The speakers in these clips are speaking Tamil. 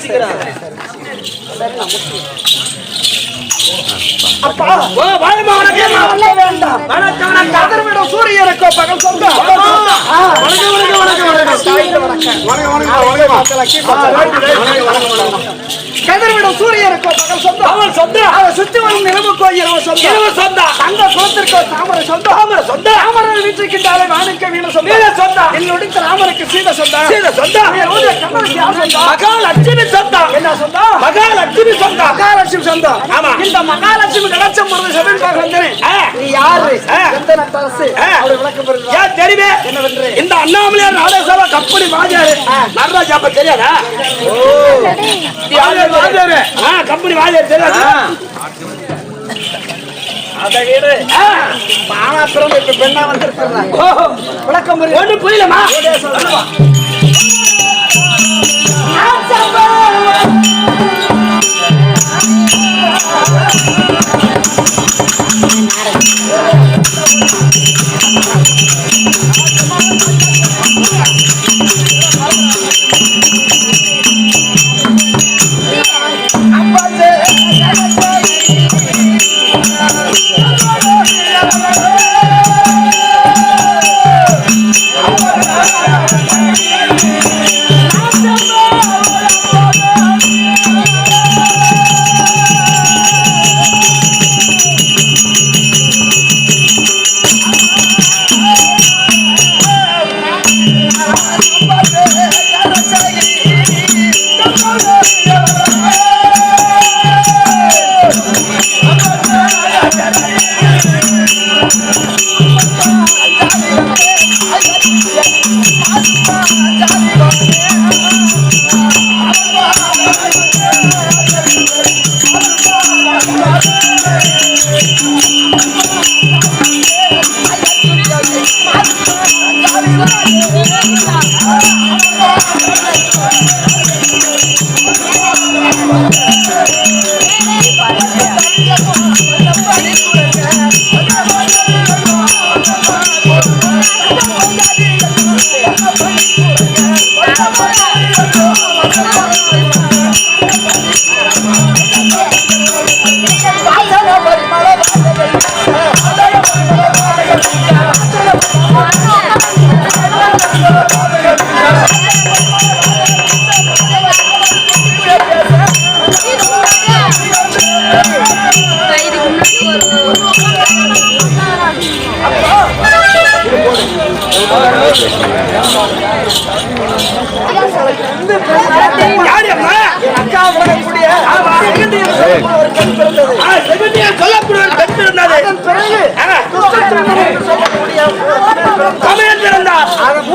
சரி, அப்பா ஓ வாழ்மா சொல்ல வேண்டாம். வணக்கம் வணக்கம் கதிர்விடும் சூரியனுக்கோ பகல். ஆ. வணக்கம் வணக்கம் வணக்கம் வணக்கம் சூரியனுக்கோ பகல் சொந்தம். அவன் சொந்தம் அதை சுத்தி வரும் நிலவுக்கோ இரவு சொந்தம். இரவு சொந்தம் தங்க குலத்திற்கோ தாமரை சொந்தம். தாமரை சொந்தம். தாமரை வீட்டுக்கிட்டாலே வானுக்க வீண சொந்தம். வீண சொந்தம். என்னுடைய ராமருக்கு சீத சொந்தம். சீத. என்னுடைய கண்ணனுக்கு யார்? மகாலட்சுமி சொந்தம் என்ன சொந்தம்? சொந்தம். ஆமா. இந்த மகாலட்சுமி கடாட்சம் பொருள் செவன் பார்க்க வந்தேன். நீ யாரு? எந்த அரசு? அவரை விளக்கம் பெறுகிறார். ஏன் தெரியுமே என்னவென்று? இந்த அண்ணாமலையார் நாடகசபா கம்பெனி வாஜாரு நடராஜா அப்ப தெரியாதா வாஜாரு, வாஜாரு. ஆ, கம்பெனி வாஜாரு தெரியாதா பிறந்து இப்ப பெண்ணா வந்திருக்கிறார். ஓஹோ. விளக்கம். ஒண்ணும் புரியலமா இதுக்கு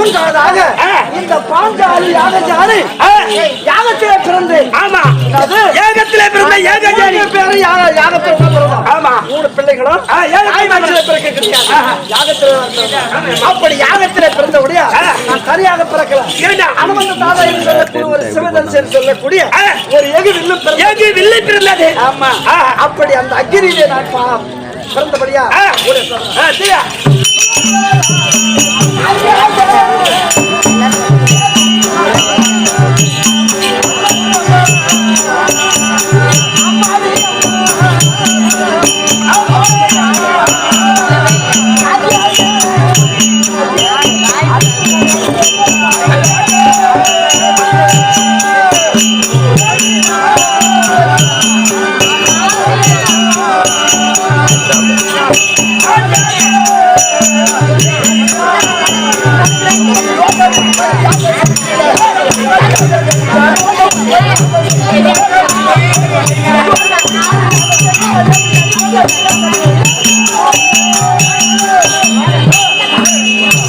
மூன்றாவதாக. இந்த பாஞ்சாலி யாகஜாலி. யாகத்திலே பிறந்து ஆமா அது ஏகத்திலே பிறந்த ஏகஜானி மூணு பேரும் யாக யாகத்தில் பிறந்தோம். ஆமா மூணு பிள்ளைகளும் ஏகத்திலே பிறக்க. யாகத்திலே. அப்படி யாகத்திலே பிறந்தபடியா. நான் தனியாக பிறக்கல? அனுமந்த தாதா என்று சொல்லக்கூடிய ஒரு சிவதரிசன் சொல்லக்கூடிய. ஒரு எகு பிறந்தது. ஏகி வில்லை பிறந்தது ஆமா. அப்படி அந்த அக்கிரியிலே நான் பிறந்தபடியா Thank you.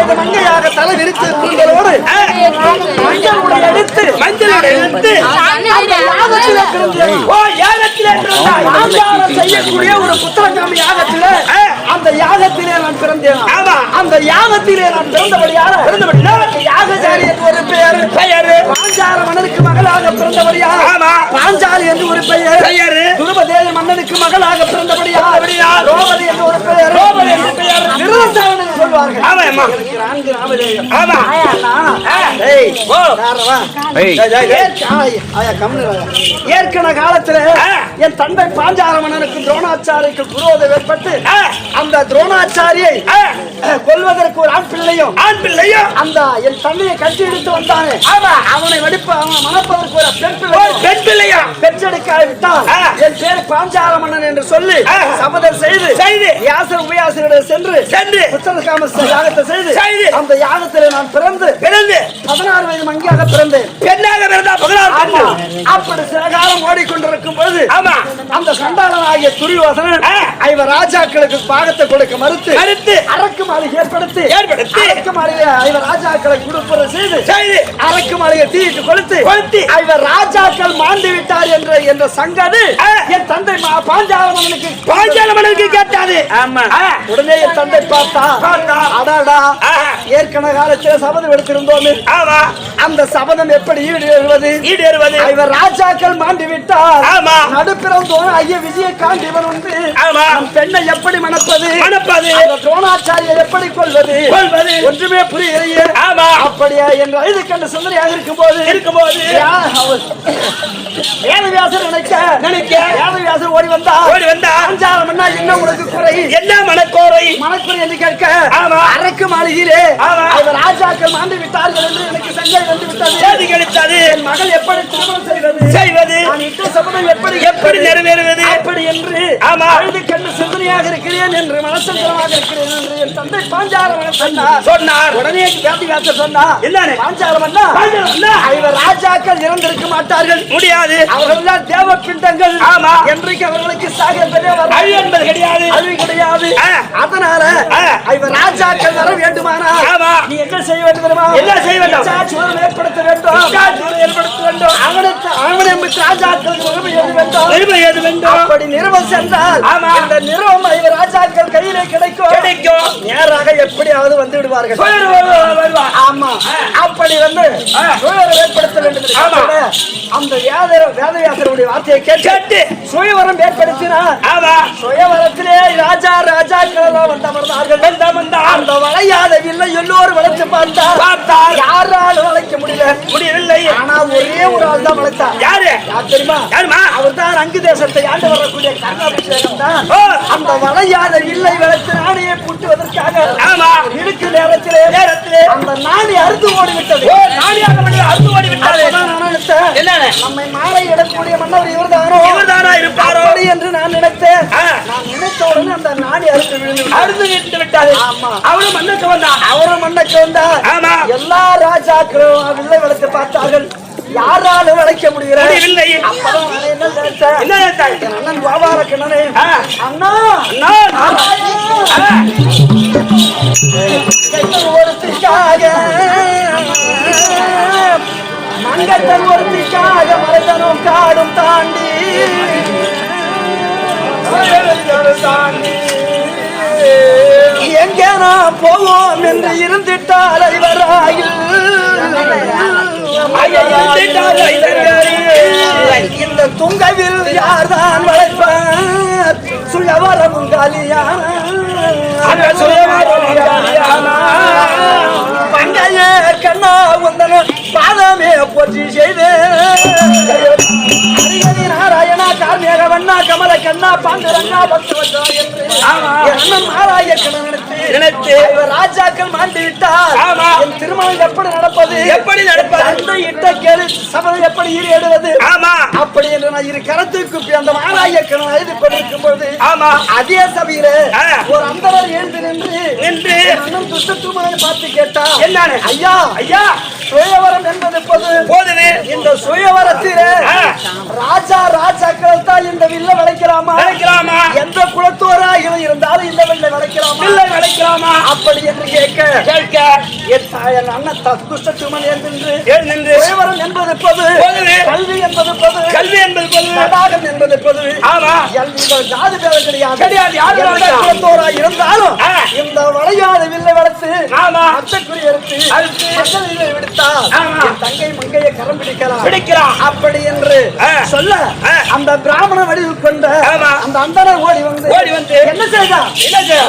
எடுத்து கூந்தலோடு மஞ்சள் உடை எடுத்து மஞ்சளுடைய எடுத்து செய்யக்கூடிய ஒரு புத்திரகாமி யாகத்திலே. அந்த யாகத்திலே நான் பிறந்தேன். அந்த யாகத்திலே நான் பிறந்தபடியால பிறந்தபடியால்? யாகசாரி என்று ஒரு பெயர். பெயரு? பாஞ்சால மன்னனுக்கு மகளாக பிறந்தபடியால் ஆமா. பாஞ்சாலி என்று ஒரு பெயர். பெயரு? துருபதேவி மன்னனுக்கு மகளாக பிறந்தபடியால் ரோமதி என்று ஒரு பெயர். என்று என்று சொல்வார்கள் ஆமா. ஏய், ஓ. ஏய், ஆயா. ஏற்கன காலத்துல. என் தந்தை பாஞ்சால மன்னனுக்கு துரோணாச்சாரிக்கு குரோதம் ஏற்பட்டு. அந்த துரோணாச்சாரியை கொல்வதற்கு ஒரு ஆண் பிள்ளையும் ஆண் பிள்ளையோ அந்த என் தந்தையை கட்டி எடுத்து வந்தானே ஆமா. அவனை வெடிப்பு அவனை மணப்பதற்கு ஒரு பெண் பிள்ளை பெண் பிள்ளையா பெற்றெடுக்க விட்டால் ஆ. என் பேர் பாஞ்சால மன்னன் என்று சொல்லி. சபதம் செய்து செய்து. வியாசர் உபயாசரிடம் சென்று சென்று புத்திரகாம யாகத்தை செய்து செய்து. அந்த யாகத்திலே நான் பிறந்து பிறந்து பதினாறு வயது மங்கியாக பிறந்தேன் பெண்ணாக பிறந்தா பதினாறு அப்படி சில காலம் ஓடிக்கொண்டிருக்கும் பொழுது ஆமா அந்த சண்டாளனாகிய துரியோசனன் ஆ. ஐவ ராஜாக்களுக்கு பாகத்தை கொடுக்க மறுத்து மறுத்து. அரக்கு மாளிகை ஏற்படுத்தி ஏற்படுத்தி. அரக்கு மாளிகை ஐவ ராஜாக்களை கொடுப்பது செய்து செய்து அரக்கு மாளிகை தீயிட்டு கொளுத்து கொளுத்தி. ஐவ ராஜாக்கள் மாண்டு விட்டார் என்ற என்ற சங்கது. என் தந்தை மா- பாஞ்சாலமன்னனுக்கு பாஞ்சால மன்னருக்கு கேட்டாது ஆமா உடனே என் தந்தை பார்த்தா. அடாடா. ஏற்கனவே காலத்தில் சபதம் எடுத்திருந்தோம் ஆமா அந்த சபதம் எப்படி ஈடேறுவது ஈடேறுவது இவர் ராஜாக்கள் மாண்டு விட்டார் ஆமா. நடுப்பிறந்தோன் ஐய விஜயகாந்த் இவன் உண்டு ஆமா. பெண்ணை எப்படி மணப்பது மணப்பது. அந்த துரோணாச்சாரியை எப்படி கொள்வது கொள்வது. ஒன்றுமே புரியலையே ஆமா. அப்படியா என்று இது கண்டு சிந்தனையாக இருக்கும்போது இருக்கும்போது யா- அவர் வேதவியாசர் நினைக்க என்ன என்ன உனக்கு குறை? என்ன மனக்கோரை மனக்குறை என்று கேட்க ஆமா. அரக்கு மாளிகையிலே. அவர் ராஜாக்கள் மாண்டு விட்டார்கள் என்று எனக்கு சங்கை வந்து விட்டது. சேதி கிடைத்தது. என் மகள் எப்படி திருமணம் செய்வது? செய்வது. நான் இட்ட சபதம் எப்படி எப்படி நிறைவேறுவது? அப்படி என்று ஆமா. அழுது கண்டு சிந்தனையாக இருக்கிறேன் என்று மனசங்கரமாக இருக்கிறேன் என்று என் தந்தை பாஞ்சாலவன் சொன்னார். சொன்னார். உடனே வியாதி வியாச சொன்னா என்னன்னு? பாஞ்சாலம் அண்ணா பாஞ்சாலம் அண்ணா. இவர் ராஜாக்கள் இறந்திருக்க மாட்டார்கள் முடியாது அவர்கள் தேவ பிண்டங்கள் ஆமா. என்றைக்கு அவர்களுக்கு சாக பெரிய அழி என்பது கிடையாது அழிவு கிடையாது. அதனால. இவர் ராஜாக்கள் வர வேண்டுமானால் ஆமா. நீ என்ன செய்ய வேண்டும் தெரியுமா என்ன செய்ய வேண்டும்? ஏற்படுத்த வேண்டும் ஏற்படுத்த வேண்டும். அவனுக்கு அவனை ராஜாக்களுக்கு உரிமை எழுத வேண்டும் அப்படி நிறுவம் சென்றால் ஆமா. இந்த நிறுவம் இவர் ராஜாக்கள் கையிலே கிடைக்கும் கிடைக்கும் நேராக எப்படியாவது வந்து விடுவார்கள். ஆமா அப்படி வந்து ஏற்படுத்த வேண்டும் ஆமா. அந்த வேத வேதவியாசருடைய வார்த்தையை கேட்டு சுயவரம் ஏற்படுத்தினார் ஆமா. சுயவரத்திலே ராஜா ராஜாக்கள் எல்லாம் வந்தமர்ந்தார்கள் வந்தா வந்தா அந்த வளையாத வில்லை எல்லோரும் வளைச்சு பார்த்தார். பார்த்தார். யாராலும் வளைக்க முடியல. முடியவில்லை. ஆனா ஒரே ஒரு ஆள் தான் வளைத்தார். யாரு? யார் தெரியுமா? யாருமா அவர் தான் அங்கு தேசத்தை ஆண்டு வரக்கூடிய கர்ணாபிஷேகம் தான் அந்த வளையாத வில்லை வளைத்து நாணியை பூட்டுவதற்காக இருக்கு நேரத்திலே நேரத்திலே அந்த நாணி அறுத்து ஓடிவிட்டது. அறுத்து ஓடி விட்டாரு அப்பதான் நான் நினைத்தேன், என்னன்னு நம்மை மாலை இடக்கூடிய மன்னர் இவர்தானோ? இவர்தானா இருப்பாரோ? அப்படி என்று நான் நினைத்தேன். நான் நினைத்த உடனே அந்த நாணி அறுத்து விழுந்து. அறுத்து விட்டு விட்டாரு. ஆமா. அவரும் மண்ணுக்கு வந்தான் அவரும் மன்னக்கு வந்தார் எல்லா ராஜாக்களும் வில்லை வளைத்து பார்த்தார்கள். யாராலும் வளைக்க முடியவில்லை. நான் அண்ணா, நான் ஆ. ஆ. எங்கள் ஒருத்திக்காக மங்கத்தன் ஒருத்திக்காக மலைதனும் காடும் தாண்டி. எங்கே நாம் போவோம் என்று இருந்திட்டால் அறிவராயில் துங்கவில் யார்தான் வளைப்பார் சுயவரமும் காலியான. பங்கையே கண்ணா உந்தன பாதமே போற்றி செய்தே நாராயணா கார்மேக வண்ணா கமல கண்ணா பாண்டுரங்கா பக்தவச்சா என்று ஆமா. என் அண்ணன் நாராய கண்ணன் இவர் ராஜாக்கள் மாண்டு விட்டார். என் திருமணம் எப்படி நடப்பது எப்படி நடப்பது? தந்தை இட்ட கேடு சபதம் எப்படி ஈடுபடுவது ஆமா அப்படி என்று நான் இரு கரத்தை குப்பி அந்த மாராய கண்ணன் எழுதி கொண்டிருக்கும் பொழுது ஆமா அதே சபையில. ஒரு அந்தவர் எழுந்து நின்று நின்று அண்ணன் துஷ்டத்துமானை பார்த்து கேட்டா என்னன்னு? ஐயா ஐயா சுயவரம் என்பது பொது இந்த சுயவரத்திலே. ராஜா ராஜாக்கள் தான் இந்த வில்ல விளைக்கலாமா விளைக்கலாமா எந்த இருந்தாலும் இந்த வில்ல விளைக்கலாமா இல்லை விளைக்கலாமா அப்படி என்று கேட்க கேட்க என் தாயன் அண்ணன் தத்துஷ்ட சுமன் என்று தேவரம் என்பது பொது. கல்வி என்பது பொது கல்வி என்பது பொது. தடாகம் என்பது பொது. ஆமா. எங்கள் ஜாதி பேதம் கிடையாது. கிடையாது, யாரு இருந்தாலும். இந்த வளையாத வில்லை வளர்த்து ஆமா. மச்சக்குறி எடுத்து. மச்சலிலே விடுத்தால் தங்கை மங்கையை கரம் பிடிக்கலாம். பிடிக்கிறான் அப்படி என்று. சொல்ல. அந்த பிராமண வடிவில் கொண்ட. அந்த அந்தனர் ஓடி வந்து ஓடி வந்து என்ன செய்தான் என்ன செய்ய?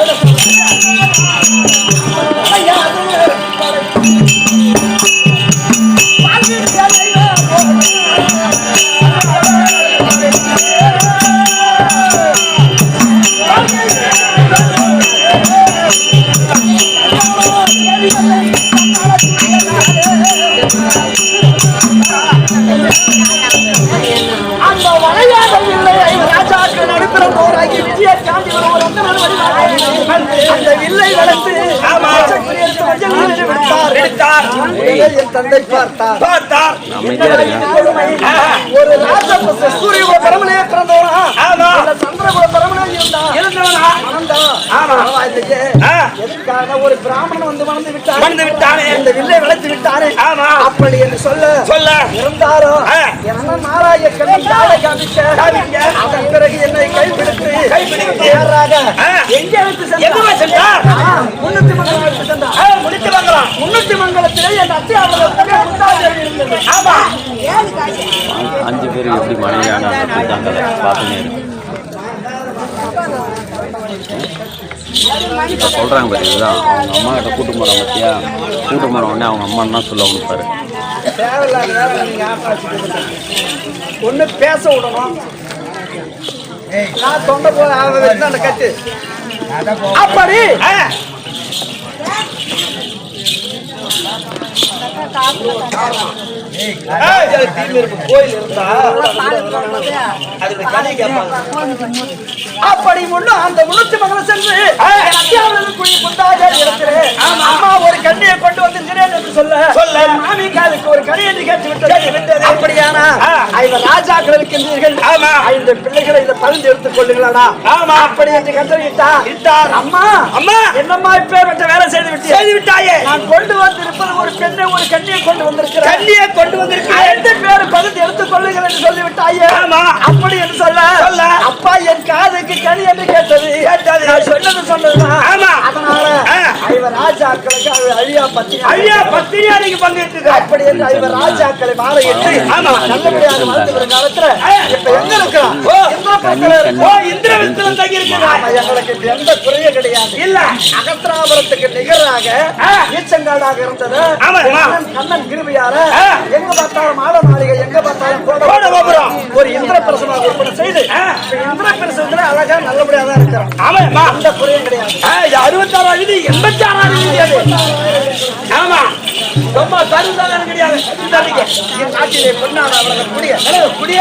அந்த வில்லை வளர்த்து என் தந்தை பார்த்தார் பார்த்தார் ஒரு ராஜ சூரிய பிறந்தவனா ஒரு பிராமணன் வந்து மணந்து விட்டார் மணந்து விட்டானே. இந்த வில்லை வளைத்து விட்டாரே ஆமா. அப்படி என்று சொல்ல. சொல்ல. இருந்தாலும் ஆ. என்ன நாராய கண்ணன் தாழ காமிக்க? காமிக்க. அதன் பிறகு என்னை கைப்பிடித்து கைப்பிடித்து. நேராக ஆ. எங்கே எதுவா சென்றார்? ஆ, முன்னூத்தி மங்கலம் அழைத்து சென்றார் வாங்கலாம் முன்னூத்தி மங்கலத்திலே என் அத்தை இருந்தது ஆமா. அஞ்சு பேர் எப்படி மனைவியான இப்போ சொல்கிறாங்க பாரு இதுதான். அவங்க அம்மா கிட்ட கூட்டு போகிறான் பத்தியா? கூட்டு போகிற உடனே அவங்க அம்மா என்ன சொல்ல கொடுப்பாரு ஒண்ணு பேச விடணும். நான் தொண்டை அந்த கட்டு. அப்படி. கோயில் இருந்தா அப்படி முன்னு அந்த முன்னூத்தி மகள சென்று குழி இருக்கிறேன் அம்மா ஒரு கண்ணியை கொண்டு வந்திருக்கிறேன் என்று சொல்ல சொல்ல. என் மாமி காலுக்கு ஒரு கனி என்று கேட்டு கேட்டு விட்டது. அப்படியானா. ஐந்து ராஜாக்கள் இருக்கின்றீர்கள் ஆமா. ஐந்து பிள்ளைகளை இதை பரிந்து எடுத்துக் கொள்ளுங்களா ஆமா. அப்படி என்று கட்டளையிட்டா இட்டார். அம்மா அம்மா. என்னம்மா இப்பேற்பட்ட வேலை செய்து விட்டீர்கள் செய்து விட்டாயே நான் கொண்டு வந்திருப்பது ஒரு பெண்ணை ஒரு கண்ணியை கொண்டு வந்திருக்கிறேன் கண்ணியை கொண்டு வந்திருக்கிறேன் ஐந்து பேர் பகுதி எடுத்துக் கொள்ளுங்கள் என்று சொல்லிவிட்டாயே ஆமா. அப்படி என்று சொல்ல சொல்ல. அப்பா என் காதுக்கு கனி என்று கேட்டது கேட்டது. நான் சொன்னது சொன்னதுதான். ராஜாக்களுக்கு அழியா அப்படி என்று ஐவர் ராஜாக்களை ஆமா. நல்லபடியாக வாழ்ந்து வரும் காலத்துல இப்ப எங்க இருக்கிறோம் இருக்கோம். இந்திரவித்தலம் தங்கி ஆமா, எங்களுக்கு எந்த குறையும் கிடையாது. இல்ல. அகத்திராபுரத்துக்கு நிகராக. ஈச்சங்காடாக இருந்தது. ஆமா, ஆமா. கண்ணன் ஆ. எங்க பார்த்தாலும் மாட மாளிகை எங்க பார்த்தாலும் கோட கோட கோபுரம். ஒரு இந்திர பிரசனம் செய்து இந்திர பிரசனத்துல அழகா நல்லபடியா தான் இருக்கிறோம். ஆமாம்மா அந்த குறையும் கிடையாது. அறுபத்தாறாம் தேதி எண்பத்தாறாம் தேதி. கிடையாது ஆமா. ரொம்ப தருதான கிடையாது. என் நாட்டிலே பொன்னாட அவர்கள் கூடிய குடிய